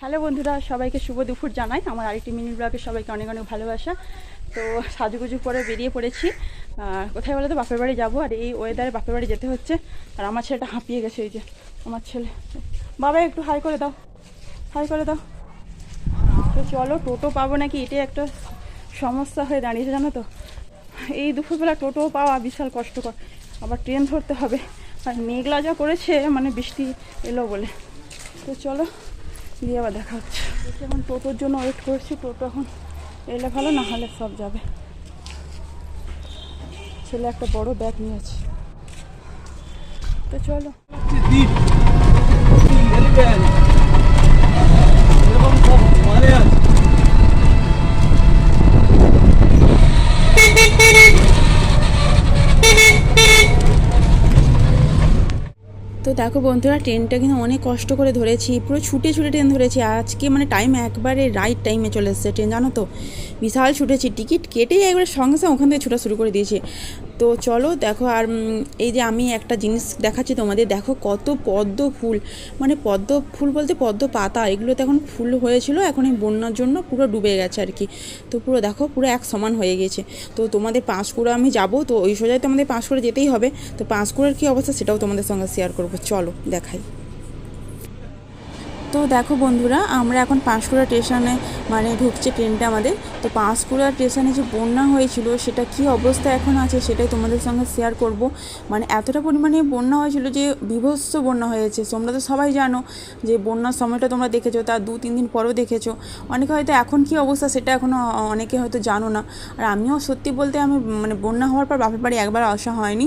Hello বন্ধুরা, সবাইকে শুভ দুপুর জানাই। আমার আরেকটি মিনি ব্লগে সবাইকে অনেক অনেক ভালোবাসা। তো সাজুগুজু করে বেরিয়ে পড়েছি। কোথায় বলে তো বাপের বাড়ি যাব। আর এই ওয়েদারে বাপের বাড়ি যেতে হচ্ছে। আর আমার ছেলেটা হাঁপিয়ে গেছে এই যে, আমার ছেলে। বাবা, একটু হাই করে দাও। হাই করে দাও। তো চলো, টোটো পাবো নাকি? এটাই একটা সমস্যা হয়ে দাঁড়িয়েছে, জানো তো। এই দুপুরবেলা টোটো পাওয়া বিশাল কষ্টকর। আবার ট্রেন ধরতে হবে। আর মেঘলা যা করেছে মানে বৃষ্টি এলো বলে। তো চলো। দিয়ে আবার দেখা হচ্ছে। এখন টোটোর জন্য ওয়েট করছি, টোটো এখন এলে ভালো, না হলে সব যাবে। ছেলে একটা বড় ব্যাগ নিয়েছে। তো চলো। দেখো বন্ধুরা ট্রেনটা কিন্তু অনেক কষ্ট করে ধরেছি, পুরো ছুটে ছুটে ট্রেন ধরেছি। আজকে মানে টাইম একবারে রাইট টাইমে চলে এসেছে ট্রেন জানো তো? বিশাল ছুটেছি টিকিট কেটেই একবারে সঙ্গে সঙ্গে ওখান থেকে ছুটা শুরু করে দিয়েছি। তো চলো দেখো, আর এই যে আমি একটা জিনিস দেখাচ্ছি তোমাদের, দেখো কত পদ্ম ফুল। মানে পদ্ম ফুল বলতে পদ্ম পাতা এগুলো তো এখন ফুল হয়েছিল, এখন এই বন্যার জন্য পুরো ডুবে গেছে আর কি। তো পুরো দেখো, পুরো এক সমান হয়ে গেছে। তো তোমাদের পাঁশকুড়া আমি যাব, তো ওই সোজায় তো আমাদের যেতেই হবে। তো পাঁশকুড়ার কী অবস্থা সেটাও তোমাদের সঙ্গে শেয়ার করব। চলো, দেখাই। তো দেখো বন্ধুরা, আমরা এখন পাঁশকুড়া স্টেশনে মানে ঢুকছে ট্রেনটা আমাদের। তো পাঁশকুড়া স্টেশনে যে বন্যা হয়েছিল, সেটা কি অবস্থা এখন আছে সেটাই তোমাদের সঙ্গে শেয়ার করব। মানে এতটা পরিমাণে বন্যা হয়েছিল যে বিভৎস বন্যা হয়েছে। তোমরা তো সবাই জানো যে বন্যার সময়টা তোমরা দেখেছ তার দু, তিন দিন পরেও দেখেছ। অনেকে হয়তো এখন কি অবস্থা সেটা এখনও অনেকে হয়তো জানো না। আর আমিও সত্যি বলতে আমি মানে বন্যা হওয়ার পর বাপের বাড়ি একবার আসা হয়নি।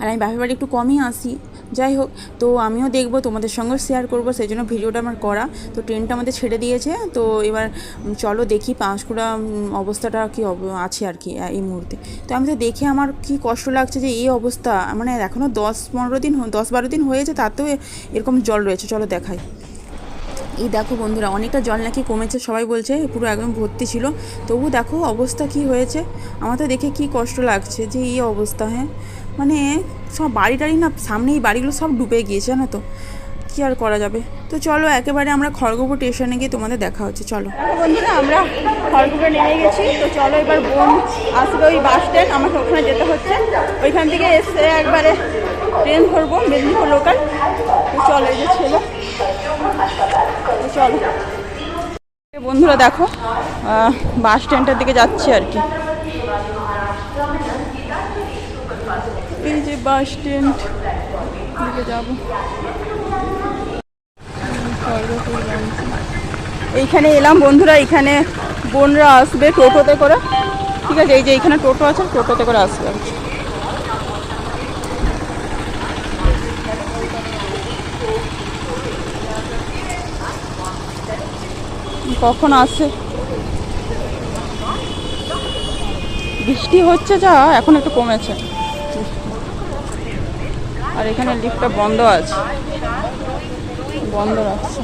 আর আমি বাপের বাড়ি একটু কমই আসি। যাই হোক, তো আমিও দেখব, তোমাদের সঙ্গেও শেয়ার করব, সেই জন্য ভিডিওটা আমার করা। তো ট্রেনটা আমাদের ছেড়ে দিয়েছে, তো এবার চলো দেখি পাঁশকুড়া অবস্থাটা কি আছে আর কি এই মুহূর্তে। তো আমি তো দেখে আমার কি কষ্ট লাগছে যে এই অবস্থা মানে এখনও দশ পনেরো দিন দশ বারো দিন হয়েছে, তাতেও এরকম জল রয়েছে, চলো দেখাই। এই দেখো বন্ধুরা, অনেকটা জল নাকি কমেছে, সবাই বলছে পুরো একদম ভর্তি ছিল। তবু দেখো অবস্থা কি হয়েছে আমার তো দেখে কি কষ্ট লাগছে যে এই অবস্থা হ্যাঁ? মানে সব বাড়ি টাড়ি না, সামনেই বাড়িগুলো সব ডুবে গিয়েছে, জানো তো। কি আর করা যাবে? তো চলো, একেবারে আমরা খড়গপুর স্টেশনে গিয়ে তোমাদের দেখা হচ্ছে, চলো। বন্ধুরা, আমরা খড়গপুরে নেমে গেছি। তো চলো, এবার বোন আসবে ওই বাস স্ট্যান্ড, আমাকে ওখানে যেতে হচ্ছে। ওইখান থেকে এসে একবারে ট্রেন ধরবো, মেদিনীপুর লোকাল তো চলো, এই যে ছেলে। তো চলো। বন্ধুরা, দেখো বাস স্ট্যান্ডটার দিকে যাচ্ছি আর কি। এই যে বাস স্ট্যান্ড দিকে যাব। এইখানে এলাম বন্ধুরা এখানে বোনরা আসবে টোটোতে করে। ঠিক আছে, এই যে এইখানে টোটো আছে, টোটোতে করে আসবে। কখন আসে? বৃষ্টি হচ্ছে যা, এখন একটু কমেছে। আর এখানে লিফটটা বন্ধ আছে। বন্ধ রাখছে।